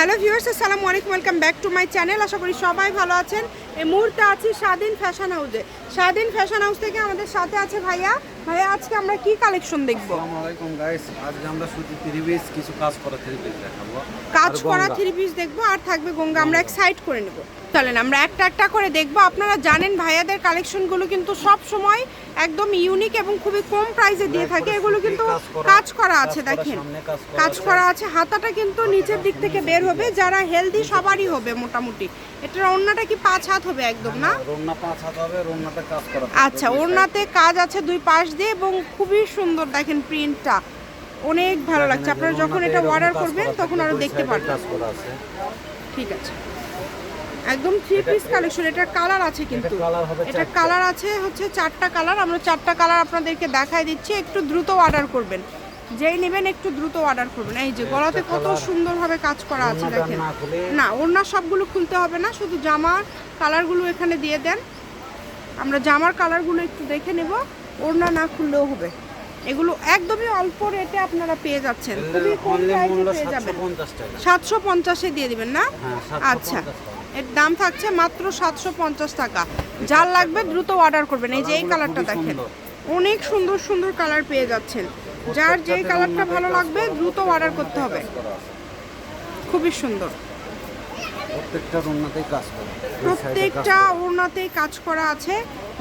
Hello viewers আসসালামু আলাইকুম welcome back to my channel. আশা করি সবাই ভালো আছেন। এই মুহূর্তে আছি স্বাধীন ফ্যাশন হাউসে। স্বাধীন ফ্যাশন হাউস থেকে আমাদের সাথে আছে ভাইয়া। ভাইয়া আজকে আমরা কি কালেকশন দেখব? আসসালামু আলাইকুম গাইস আজকে আমরা শুধু থ্রি পিস কিছু কাজ করা থ্রি পিস দেখাবো। কাজ করা। থ্রি পিস দেখব আর থাকবে গঙ্গা। আমরা এক সাইড করে নেব। চলেন আমরা একটা একটা করে দেখব। আপনারা জানেন ভাইয়াদের কালেকশনগুলো কিন্তু সব সময় একদম ইউনিক এবং খুবই কম প্রাইসে দিয়ে থাকে। এগুলো কিন্তু কাজ করা আছে দেখেন। কাজ করা আছে। হাতাটা কিন্তু নিচের দিক থেকে বের হবে। যারা হেলদি সবারই হবে মোটামুটি। এটার অন্যটা কি পাঁচ হাত হবে একদম না? রোনা পাঁচ হাত হবে কাজ করা আচ্ছা ওড়নাতে কাজ আছে দুই পাশ দিয়ে এবং খুবই সুন্দর দেখেন প্রিন্টটা অনেক ভালো লাগছে। আপনারা যখন এটা অর্ডার করবেন তখন আরও দেখতে পারবেন। ঠিক আছে। একদম থ্রি পিস কালেকশন এটার কালার আছে কিন্তু। এটা কালার আছে হচ্ছে চারটা কালার আমরা চারটা কালার আপনাদেরকে দেখাই দিচ্ছি একটু দ্রুত অর্ডার করবেন। যেই নেবেন একটু দ্রুত অর্ডার করবেন। এই যে গলাতে কত সুন্দরভাবে কাজ করা আছে দেখেন। না ওড়না সবগুলো খুলতে হবে না শুধু জামার কালারগুলো এখানে দিয়ে দেন। আমরা জামার কালারগুলো একটু দেখে নেব ওড়না না খুললেও হবে। এগুলো একদমই অল্প রেটে আপনারা পেয়ে যাচ্ছেন। খুবই কম প্রাইসে পেয়ে যাবেন। সাতশো পঞ্চাশে দিয়ে দিবেন না? হ্যাঁ আচ্ছা। 750 টাকা। এর দাম থাকছে মাত্র সাতশো পঞ্চাশ টাকা। যার লাগবে দ্রুত অর্ডার করবেন। এই যে এই কালারটা দেখেন অনেক সুন্দর সুন্দর কালার পেয়ে যাচ্ছেন। যার যে কালারটা ভালো লাগবে দ্রুত অর্ডার করতে হবে। খুবই সুন্দর। প্রত্যেকটা কাজ করা। ওড়নাতেই কাজ করা আছে।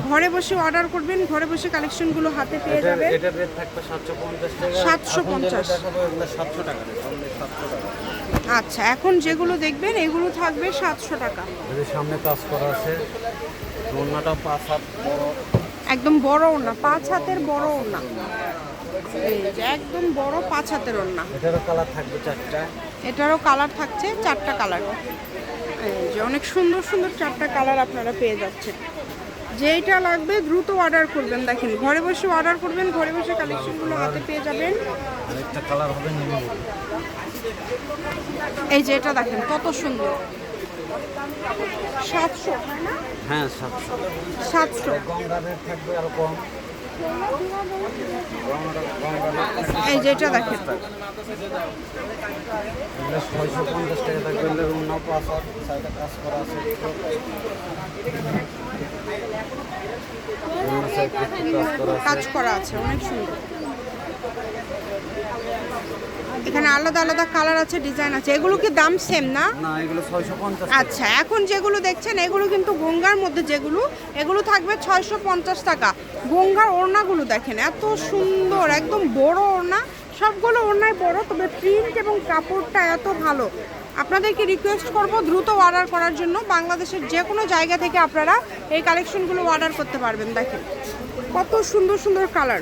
ঘরে বসে অর্ডার করবেন ঘরে বসে কালেকশনগুলো হাতে পেয়ে এটার যাবেন এটার রেট থাকবে 750 টাকা। 750 এখন যেটা দেখাবো এগুলো 700 টাকা 700 টাকা। আচ্ছা এখন যেগুলো দেখবেন এগুলো থাকবে সাতশো টাকা। সামনে কাজ করা আছে রোনাটা পাঁচ হাত একদম বড় ওড়না পাঁচ হাতের বড় ওড়না। একদম বড় পাঁচ হাতের ওড়না। এটারও কালার থাকবে চারটা। এটারও কালার থাকছে চারটা কালার এই যে অনেক সুন্দর সুন্দর চারটা কালার আপনারা পেয়ে যাচ্ছেন। যেইটা লাগবে দ্রুত অর্ডার করবেন। দেখেন ঘরে বসে অর্ডার করবেন ঘরে বসে কালেকশনগুলো হাতে পেয়ে যাবেন। এই যে এটা দেখেন কত সুন্দর। সাতশো। হ্যাঁ সাতশো। সাতশো। থাকবে আরও কম। এই দেখেন ছয়শো পঞ্চাশ টাকা থাকবে কাজ করা আছে কাজ করা আছে অনেক সুন্দর। এখানে আলাদা আলাদা কালার আছে ডিজাইন আছে। এগুলো কি দাম সেম না? আচ্ছা এখন যেগুলো দেখছেন এগুলো কিন্তু গঙ্গার মধ্যে যেগুলো এগুলো থাকবে ছয়শো পঞ্চাশ টাকা। গঙ্গার ওড়নাগুলো দেখেন এত সুন্দর একদম বড় ওড়না। সবগুলো ওড়নায় বড় তবে প্রিন্ট এবং কাপড়টা এত ভালো। আপনাদেরকে রিকোয়েস্ট করব দ্রুত অর্ডার করার জন্য। বাংলাদেশের যে কোনো জায়গা থেকে আপনারা এই কালেকশনগুলো অর্ডার করতে পারবেন দেখেন। কত সুন্দর সুন্দর কালার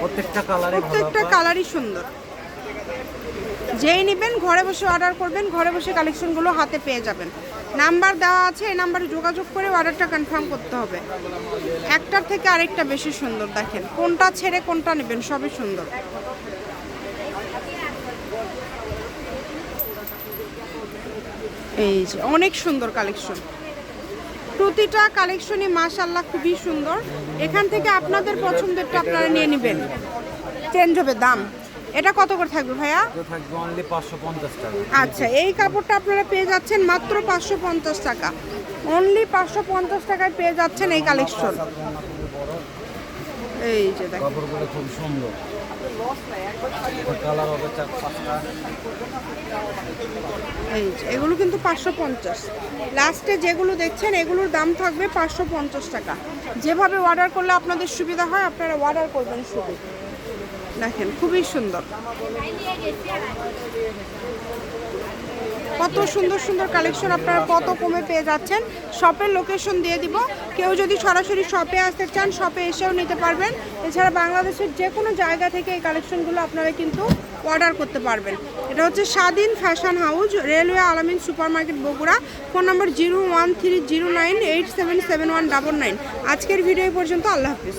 প্রত্যেকটা কালারে প্রত্যেকটা কালারই সুন্দর। যেই নেবেন ঘরে বসে অর্ডার করবেন ঘরে বসে কালেকশনগুলো হাতে পেয়ে যাবেন। নাম্বার দেওয়া আছে এই নাম্বারে যোগাযোগ করে অর্ডারটা কনফার্ম করতে হবে। একটার থেকে আরেকটা বেশি সুন্দর দেখেন। কোনটা ছেড়ে কোনটা নেবেন সবই সুন্দর। এই যে অনেক সুন্দর কালেকশন প্রতিটা কালেকশনই মাশাল্লাহ খুবই সুন্দর। এখান থেকে আপনাদের পছন্দেরটা আপনারা নিয়ে নেবেন। চেঞ্জ হবে দাম। এটা কত করে থাকবে ভাইয়া? আচ্ছা এই কাপড়টা আপনারা পেয়ে যাচ্ছেন মাত্র পাঁচশো পঞ্চাশ টাকা। অনলি পাঁচশো পঞ্চাশ টাকায় পেয়ে যাচ্ছেন এই কালেকশন। এই যে দেখেন। এগুলো কিন্তু পাঁচশো পঞ্চাশ। লাস্টে যেগুলো দেখছেন, এগুলোর দাম থাকবে পাঁচশো পঞ্চাশ টাকা। যেভাবে অর্ডার করলে আপনাদের সুবিধা হয়, আপনারা অর্ডার করবেন শুধু। দেখেন, খুবই সুন্দর। কত সুন্দর সুন্দর কালেকশন আপনারা কত কমে পেয়ে যাচ্ছেন। শপের লোকেশন দিয়ে দিব। কেউ যদি সরাসরি শপে আসতে চান শপে এসেও নিতে পারবেন। এছাড়া বাংলাদেশের যে কোনো জায়গা থেকে এই কালেকশনগুলো আপনারা কিন্তু অর্ডার করতে পারবেন। এটা হচ্ছে Swadhin fashion house railway Alamin super market Bogura. Phone number zero one three zero nine eight seven seven one double nine আজকের ভিডিও পর্যন্ত, আল্লাহ হাফিজ।